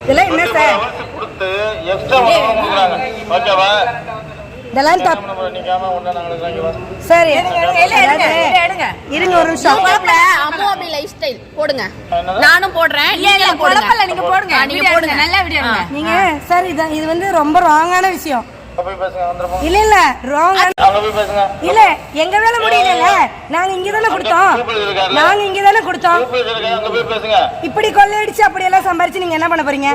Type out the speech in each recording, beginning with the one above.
இதெல்லாம் என்ன சார்? அவருக்கு கொடுத்து எக்ஸ்ட்ரா ஒன்று கொடுக்குறாங்க ஓகேவா? இதெல்லாம் தப்பு நிக்காம சரி எடுங்க, எடுங்க. இருங்க ஒரு நிமிஷம். குழப்பல, அம்மு அப்படி லைஃப் ஸ்டைல் போடுங்க? நானும் போடுறேன் இல்ல, இல்ல, குழப்பல, நீங்க போடுங்க. நீங்க போடுங்க. நல்ல வீடியோ எடுங்க. நீங்க சார் இது இது வந்து ரொம்ப ராங்கான விஷயம். இல்ல இல்ல ராங் இல்ல எங்க வேலை முடியல நாங்க இங்க தானே கொடுத்தோம்? நாங்க இங்க தானே கொடுத்தோம். இப்படி கொள்ளையடிச்சு அப்படி எல்லாம் சம்பாரிச்சு நீங்க என்ன பண்ண போறீங்க?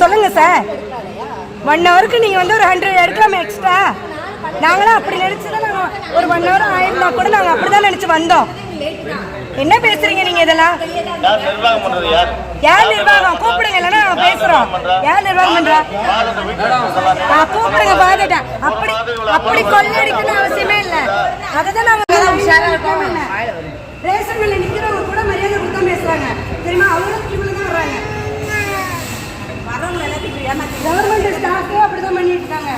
சொல்லுங்க சார் ஒன் ஹவருக்கு நீங்க வந்து ஒரு ஹண்ட்ரட் எடுக்கலாமே எக்ஸ்ட்ரா நாங்களும் அப்படி நினைச்சுதான் நாங்க ஒரு ஒன் ஹவர் ஆயிருந்தா கூட நாங்க அப்படிதான் நினைச்சு வந்தோம். என்ன பேசுறீங்க நீங்க இதெல்லாம்? யார் நிர்வாகம் பண்றது யார்? யார் நிர்வாகம்? கூப்பிடுங்க இல்லைன்னா நாங்க பேசுறோம். யார் நிர்வாகம் பண்றா? ஆ, கூப்பிடுங்க பாத்துட்டா அப்படி அப்படி கொள்ளையடிக்கணும் அவசியமே இல்ல. அதுதான் நாங்க ரேஷன் மில்ல நிக்கிறவங்க கூட மரியாதை கொடுத்தா பேசுறாங்க. தெரியுமா? அவங்களும் கியூல தான் வர்றாங்க. கவர்மெண்ட் ஸ்டாஃபே அப்படிதான் பண்ணிட்டு இருக்காங்க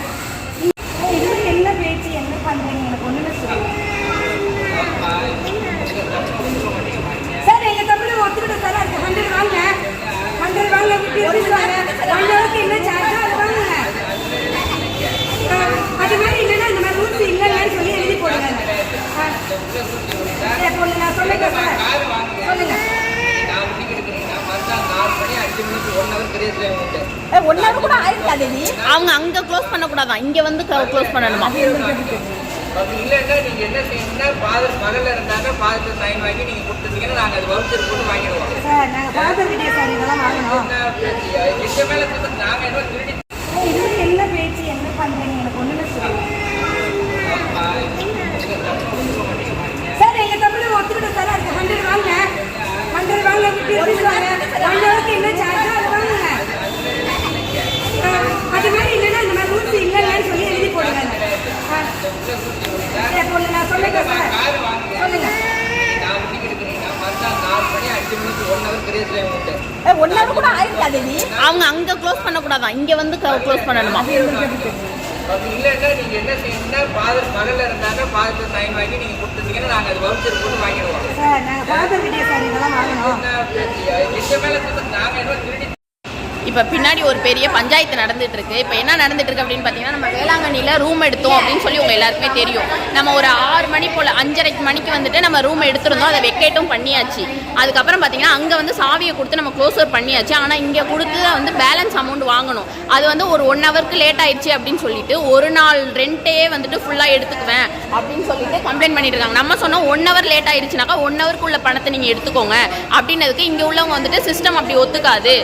ஏய், இது என்ன பேச்சு என்ன பண்றீங்க எனக்கு ஒண்ணுமே சொல்லுங்க சார் எங்க தமிழ் ஒத்துக்கிட்ட சார் அதுக்கு ஹண்ட்ரட் வாங்க ஹண்ட்ரட் வாங்க ஃபிஃப்டி ருபீஸ் வாங்க ஒன் ஹவருக்கு என்ன சார்ஜோ அது வாங்குங்க ஆ, அது மாதிரி இல்லைன்னா இந்த மாதிரி ரூல்ஸ் இல்லைன்னு சொல்லி எழுதி போடுங்க ஆ. சரி, சொல்லுங்க சொல்லுங்க சார் சொல்லுங்க ஒன் ஹவர் கூட ஆயிருக்காது நீ அவங்க அங்க க்ளோஸ் பண்ண கூடாதான் இங்க வந்து க்ளோஸ் பண்ணணுமா? அப்படி இல்லைன்னா நீங்க என்ன செய்யணும்னா ஃபாதர் பகல்ல இருந்தாங்க ஃபாதர் சைன் வாங்கி நீங்க கொடுத்துட்டீங்கன்னா நாங்க அது வவுச்சர் போட்டு வாங்கிடுவோம். சார் நாங்கள் ஃபாதர் கிட்டே சார் இதெல்லாம் வாங்கணும். என்ன பேச்சு? எங்க மேல கொடுத்து நாங்க என்ன திருடி ஏய், இது என்ன பேச்சு என்ன பண்றீங்க எனக்கு ஒண்ணுமே சொல்லுங்க சார் எங்க தமிழ் ஒத்துக்கிட்ட சார் அதுக்கு ஹண்ட்ரட் வாங்க ஹண்ட்ரட் வாங்க ஃபிஃப்டி ருபீஸ் வாங்க ஒன் ஹவருக்கு என்ன சார்ஜோ அது வாங்குங்க ஆ, அது மாதிரி இல்லைன்னா இந்த மாதிரி ரூல்ஸ் இல்லைன்னு சொல்லி எழுதி போடுங்க ஆ. சரி, சொல்லுங்க சொல்லுங்க சார் சொல்லுங்க நாலு மணிக்கு எடுக்கிறீங்கன்னா மறுநாள் நாலு மணி அஞ்சு மணிக்கு ஒன் ஹவர் கிரேஸ் டைம் உண்டு ஒன் ஹவர் கூட ஆயிருக்காது நீ அவங்க அங்க க்ளோஸ் பண்ண கூடாதான் இங்க வந்து க்ளோஸ் பண்ணணுமா? இல்லைன்னா நீங்க என்ன செய்யணும்னா ஃபாதர் பகல்ல இருந்தாங்க ஃபாதர் சைன் வாங்கி நீங்க கொடுத்துட்டீங்கன்னா நாங்க அது வவுச்சர் போட்டு வாங்கிடுவோம். சார் நாங்கள் ஃபாதர் கிட்டே சார் இதெல்லாம் வாங்கணும். என்ன பேச்சு? எங்க மேல கொடுத்து நாங்க என்ன திருடி இப்ப பின்னாடி ஒரு பெரிய பஞ்சாயத்து நடந்துட்டு இருக்கு இப்ப என்ன நடந்துட்டு இருக்கு அப்படின்னு பாத்தீங்கன்னா நம்ம வேளாங்கண்ணில ரூம் எடுத்தோம் அப்படின்னு சொல்லி உங்க எல்லாருக்குமே தெரியும். நம்ம ஒரு ஆறு மணி போல அஞ்சரைக்கு மணிக்கு வந்துட்டு நம்ம ரூம் எடுத்திருந்தோம். அதை வெக்கேட்டும் பண்ணியாச்சு. அதுக்கப்புறம் பார்த்தீங்கன்னா அங்கே வந்து சாவியை கொடுத்து நம்ம க்ளோஸர் பண்ணியாச்சு. ஆனால் இங்கே கொடுத்து வந்து பேலன்ஸ் அமௌண்ட் வாங்கணும். அது வந்து ஒரு ஒன் ஹவருக்கு லேட் ஆயிடுச்சு அப்படின்னு சொல்லிட்டு ஒரு நாள் ரெண்டே வந்துட்டு ஃபுல்லாக எடுத்துக்குவேன் அப்படின்னு சொல்லிட்டு கம்ப்ளைண்ட் பண்ணிட்டு இருக்காங்க. நம்ம சொன்னோம் ஒன் ஹவர் லேட் ஆயிடுச்சுனாக்கா ஒன் ஹவருக்குள்ள பணத்தை நீங்கள் எடுத்துக்கோங்க அப்படின்னதுக்கு இங்கே உள்ளவங்க வந்துட்டு சிஸ்டம் அப்படி ஒத்துக்காது.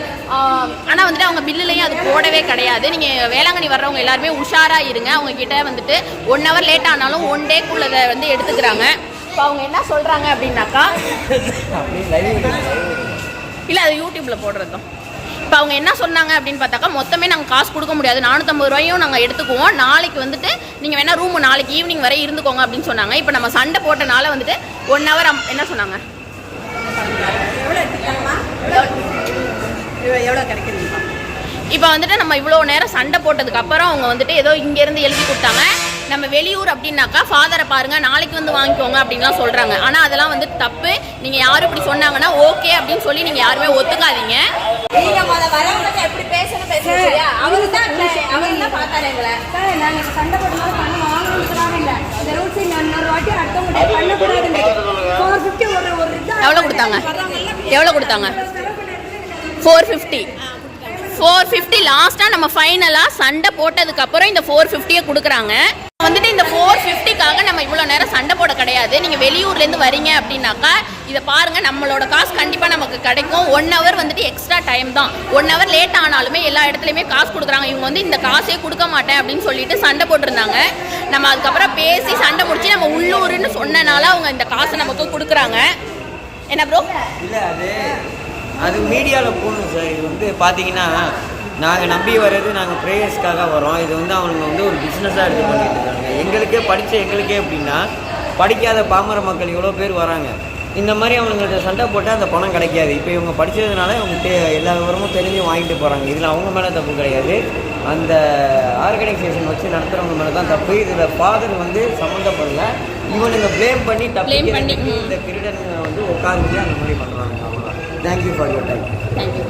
ஆனால் வந்துட்டு அவங்க பில்லுலையும் அது போடவே கிடையாது. நீங்கள் வேளாங்கண்ணி வர்றவங்க எல்லாருமே உஷாராக இருங்க. அவங்க கிட்ட வந்துட்டு ஒன் ஹவர் லேட் ஆனாலும் ஒன் டேக்குள்ளதை வந்து எடுத்துக்கிறாங்க. இப்போ அவங்க என்ன சொல்றாங்க அப்படின்னாக்கா இல்ல அது யூடியூப்ல போடுறதும். இப்போ அவங்க என்ன சொன்னாங்க அப்படின்னு பார்த்தாக்கா மொத்தமே நாங்கள் காசு கொடுக்க முடியாது. நானூற்றம்பது ரூபாயும் நாங்கள் எடுத்துக்குவோம். நாளைக்கு வந்துட்டு நீங்கள் வேணா ரூம் நாளைக்கு ஈவினிங் வரை இருந்துக்கோங்க அப்படின்னு சொன்னாங்க. இப்போ நம்ம சண்டை போட்டனால வந்துட்டு ஒன் ஹவர் என்ன சொன்னாங்க? எவ்வளோ கிடைக்குது இப்போ வந்துட்டு நம்ம இவ்வளோ நேரம் சண்டை போட்டதுக்கு அப்புறம் அவங்க வந்துட்டு ஏதோ இங்கேருந்து எழுதி கொடுத்தாங்க. நம்ம வெளியூர் அப்படின்னாக்கா ஃபாதரை பாருங்க நாளைக்கு வந்து வாங்கிக்கோங்க அப்படின்லாம் சொல்றாங்க. ஆனா அதெல்லாம் வந்து தப்பு. நீங்க யாரும் இப்படி சொன்னாங்கன்னா ஓகே அப்படின்னு சொல்லி நீங்க யாருமே ஒத்துக்காதீங்க. நீங்க முத வரவங்க எப்படி பேசணும் சரியா? அவரு தான் அவரு தான் பார்த்தாரு எங்களை. சார் நாங்க இப்ப சண்டை போடும்போது பணம் வாங்கணும்னு இல்ல. இந்த ரூல்ஸ் இன்னொரு வாட்டி அடுத்தவங்க பண்ணக்கூடாதுன்னு. ஃபோர் ஃபிஃப்டி ஒரு ஒரு எவ்வளோ கொடுத்தாங்க? எவ்வளோ கொடுத்தாங்க? ஃபோர் ஃபிஃப்டி ஃபோர் ஃபிஃப்டி லாஸ்ட்டாக நம்ம ஃபைனலாக சண்டை போட்டதுக்கு அப்புறம் இந்த ஃபோர் ஃபிஃப்டியை கொடுக்குறாங்க. வந்துட்டு இந்த ஃபோர் ஃபிஃப்டிக்காக நம்ம இவ்வளோ நேரம் சண்டை போட கிடையாது. நீங்கள் வெளியூர்லேருந்து வரீங்க அப்படின்னாக்கா இதை பாருங்க நம்மளோட காசு கண்டிப்பாக நமக்கு கிடைக்கும். ஒன் ஹவர் வந்துட்டு எக்ஸ்ட்ரா டைம் தான். ஒன் ஹவர் லேட் ஆனாலுமே எல்லா இடத்துலையுமே காசு கொடுக்குறாங்க. இவங்க வந்து இந்த காசே கொடுக்க மாட்டேன் அப்படின்னு சொல்லிட்டு சண்டை போட்டிருந்தாங்க. நம்ம அதுக்கப்புறம் பேசி சண்டை முடிச்சு நம்ம உள்ளூர்னு சொன்னனால அவங்க இந்த காசை நமக்கு கொடுக்குறாங்க. என்ன ப்ரோ இல்லை அது அது மீடியாவில் போகணும் சார் இது வந்து பார்த்தீங்கன்னா நாங்கள் நம்பி வர்றது நாங்கள் ப்ரேயர்ஸ்க்காக வரோம் இது வந்து அவனுங்க வந்து ஒரு பிஸ்னஸாக எடுத்து பண்ணிட்டு எங்களுக்கே படித்த எங்களுக்கே எப்படின்னா படிக்காத பாமர மக்கள் இவ்வளோ பேர் வராங்க. இந்த மாதிரி அவனுங்கள்ட்ட சண்டை போட்டால் அந்த பணம் கிடைக்காது. இப்போ இவங்க படித்ததுனால அவங்க தெ எல்லா விவரமும் தெரிஞ்சு வாங்கிட்டு போகிறாங்க இதில் அவங்க மேலே தப்பு கிடையாது. அந்த ஆர்கனைசேஷன் வச்சு நடத்துகிறவங்க மேலே தான் தப்பு. இதில் ஃபாதர் வந்து சம்மந்தப்படல. இவனுங்க ப்ளேம் பண்ணி பண்ணி, தப்பு ம். இந்த திருடனுங்க வந்து உட்காந்துட்டு அந்த மாதிரி பண்ணுறாங்க அவ்வளோதான் thank you for your time thank you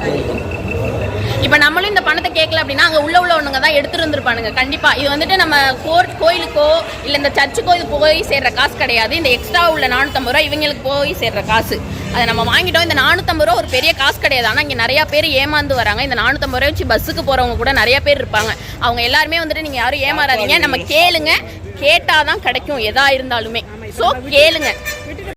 கேட்கல அப்படின்னா அங்கே உள்ள உள்ளவனுங்க தான் எடுத்துருந்துருப்பானுங்க கண்டிப்பாக இது வந்துட்டு நம்ம கோர்ட் கோயிலுக்கோ இல்லை இந்த சர்ச்சுக்கோ இது போய் சேர்ற காசு கிடையாது. இந்த எக்ஸ்ட்ரா உள்ள நானூற்றம்பது ரூபா இவங்களுக்கு போய் சேர்ற காசு. அதை நம்ம வாங்கிட்டோம். இந்த நானூற்றம்பது ரூபா ஒரு பெரிய காசு கிடையாது. ஆனால் இங்கே நிறையா பேர் ஏமாந்து வராங்க. இந்த நானூற்றம்பது ரூபாய் வச்சு பஸ்ஸுக்கு போகிறவங்க கூட நிறைய பேர் இருப்பாங்க. அவங்க எல்லாருமே வந்துட்டு நீங்கள் யாரும் ஏமாறாதீங்க. நம்ம கேளுங்க. கேட்டாதான் கிடைக்கும். எதா இருந்தாலுமே. ஸோ கேளுங்க.